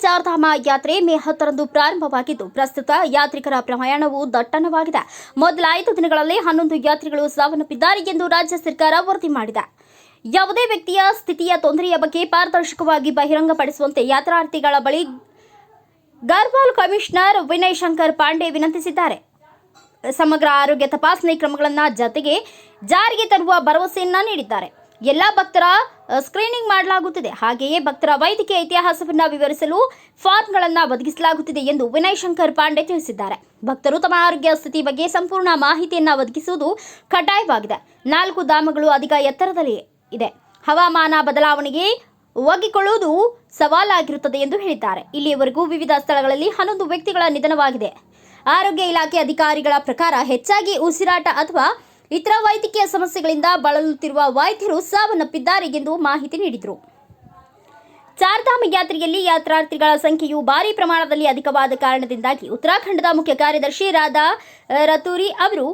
ಚಾರ್ಧಾಮ ಯಾತ್ರೆ ಮೇ ಹತ್ತರಂದು ಪ್ರಾರಂಭವಾಗಿದ್ದು, ಪ್ರಸ್ತುತ ಯಾತ್ರಿಕರ ಪ್ರಯಾಣವು ದಟ್ಟಣವಾಗಿದೆ. ಮೊದಲ ಐದು ದಿನಗಳಲ್ಲಿ ಹನ್ನೊಂದು ಯಾತ್ರಿಗಳು ಸಾವನ್ನಪ್ಪಿದ್ದಾರೆ ಎಂದು ರಾಜ್ಯ ಸರ್ಕಾರ ವರದಿ ಮಾಡಿದೆ. ಯಾವುದೇ ವ್ಯಕ್ತಿಯ ಸ್ಥಿತಿಯ ತೊಂದರೆಯ ಬಗ್ಗೆ ಪಾರದರ್ಶಕವಾಗಿ ಬಹಿರಂಗಪಡಿಸುವಂತೆ ಯಾತ್ರಾರ್ಥಿಗಳ ಬಳಿ ಗರ್ವಾಲ್ ಕಮಿಷನರ್ ವಿನಯ್ ಶಂಕರ್ ಪಾಂಡೆ ವಿನಂತಿಸಿದ್ದಾರೆ. ಸಮಗ್ರ ಆರೋಗ್ಯ ತಪಾಸಣೆ ಕ್ರಮಗಳನ್ನು ಜತೆಗೆ ಜಾರಿಗೆ ತರುವ ಭರವಸೆಯನ್ನ ನೀಡಿದ್ದಾರೆ. ಎಲ್ಲ ಭಕ್ತರ ಸ್ಕ್ರೀನಿಂಗ್ ಮಾಡಲಾಗುತ್ತಿದೆ. ಹಾಗೆಯೇ ಭಕ್ತರ ವೈದ್ಯಕೀಯ ಇತಿಹಾಸವನ್ನು ವಿವರಿಸಲು ಫಾರ್ಮ್ಗಳನ್ನು ಒದಗಿಸಲಾಗುತ್ತಿದೆ ಎಂದು ವಿನಯ್ ಶಂಕರ್ ಪಾಂಡೆ ತಿಳಿಸಿದ್ದಾರೆ. ಭಕ್ತರು ತಮ್ಮ ಆರೋಗ್ಯ ಸ್ಥಿತಿ ಬಗ್ಗೆ ಸಂಪೂರ್ಣ ಮಾಹಿತಿಯನ್ನು ಒದಗಿಸುವುದು ಕಡ್ಡಾಯವಾಗಿದೆ. ನಾಲ್ಕು ಧಾಮಗಳು ಅಧಿಕ ಎತ್ತರದಲ್ಲಿ ಇದೆ. ಹವಾಮಾನ ಬದಲಾವಣೆಗೆ ಒಗ್ಗಿಕೊಳ್ಳುವುದು ಸವಾಲಾಗಿರುತ್ತದೆ ಎಂದು ಹೇಳಿದ್ದಾರೆ. ಇಲ್ಲಿಯವರೆಗೂ ವಿವಿಧ ಸ್ಥಳಗಳಲ್ಲಿ ಹನ್ನೊಂದು ವ್ಯಕ್ತಿಗಳ ನಿಧನವಾಗಿದೆ. ಆರೋಗ್ಯ ಇಲಾಖೆ ಅಧಿಕಾರಿಗಳ ಪ್ರಕಾರ ಹೆಚ್ಚಾಗಿ ಉಸಿರಾಟ ಅಥವಾ ಇತರ ವೈದ್ಯಕೀಯ ಸಮಸ್ಯೆಗಳಿಂದ ಬಳಲುತ್ತಿರುವ ವೈದ್ಯರು ಸಾವನ್ನಪ್ಪಿದ್ದಾರೆ ಎಂದು ಮಾಹಿತಿ ನೀಡಿದರು. ಚಾರ್ಧಾಮ ಯಾತ್ರೆಯಲ್ಲಿ ಯಾತ್ರಾರ್ಥಿಗಳ ಸಂಖ್ಯೆಯು ಭಾರಿ ಪ್ರಮಾಣದಲ್ಲಿ ಅಧಿಕವಾದ ಕಾರಣದಿಂದಾಗಿ ಉತ್ತರಾಖಂಡದ ಮುಖ್ಯ ಕಾರ್ಯದರ್ಶಿ ರಾಧಾ ರತೂರಿ ಅವರು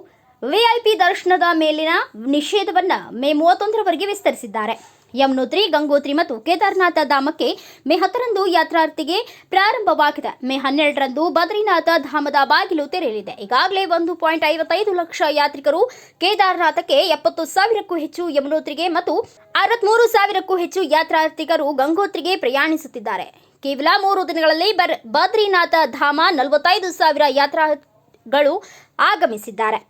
ವಿಐಪಿ ದರ್ಶನದ ಮೇಲಿನ ನಿಷೇಧವನ್ನು ಮೇ ಮೂವತ್ತೊಂದರವರೆಗೆ ವಿಸ್ತರಿಸಿದ್ದಾರೆ. ಯಮುನೋತ್ರಿ, ಗಂಗೋತ್ರಿ ಮತ್ತು ಕೇದಾರನಾಥ ಧಾಮಕ್ಕೆ ಮೇ ಹತ್ತರಂದು ಯಾತ್ರಾರ್ಥಿಗೆ ಪ್ರಾರಂಭವಾಗಿದೆ. ಮೇ ಹನ್ನೆರಡರಂದು ಬದ್ರಿನಾಥ ಧಾಮದ ಬಾಗಿಲು ತೆರೆಯಲಿದೆ. ಈಗಾಗಲೇ ಒಂದು ಪಾಯಿಂಟ್ ಐವತ್ತೈದು ಲಕ್ಷ ಯಾತ್ರಿಕರು ಕೇದಾರನಾಥಕ್ಕೆ ಎಪ್ಪತ್ತು ಸಾವಿರಕ್ಕೂ ಹೆಚ್ಚು ಯಮುನೋತ್ರಿಗೆ ಮತ್ತು ಅರವತ್ಮೂರು ಸಾವಿರಕ್ಕೂ ಹೆಚ್ಚು ಯಾತ್ರಾರ್ಥಿಗರು ಗಂಗೋತ್ರಿಗೆ ಪ್ರಯಾಣಿಸುತ್ತಿದ್ದಾರೆ. ಕೇವಲ ಮೂರು ದಿನಗಳಲ್ಲಿ ಬರ್, ಬದ್ರಿನಾಥ ಧಾಮ ನಲವತ್ತೈದು ಸಾವಿರ ಯಾತ್ರಾಗಳು ಆಗಮಿಸಿದ್ದಾರೆ.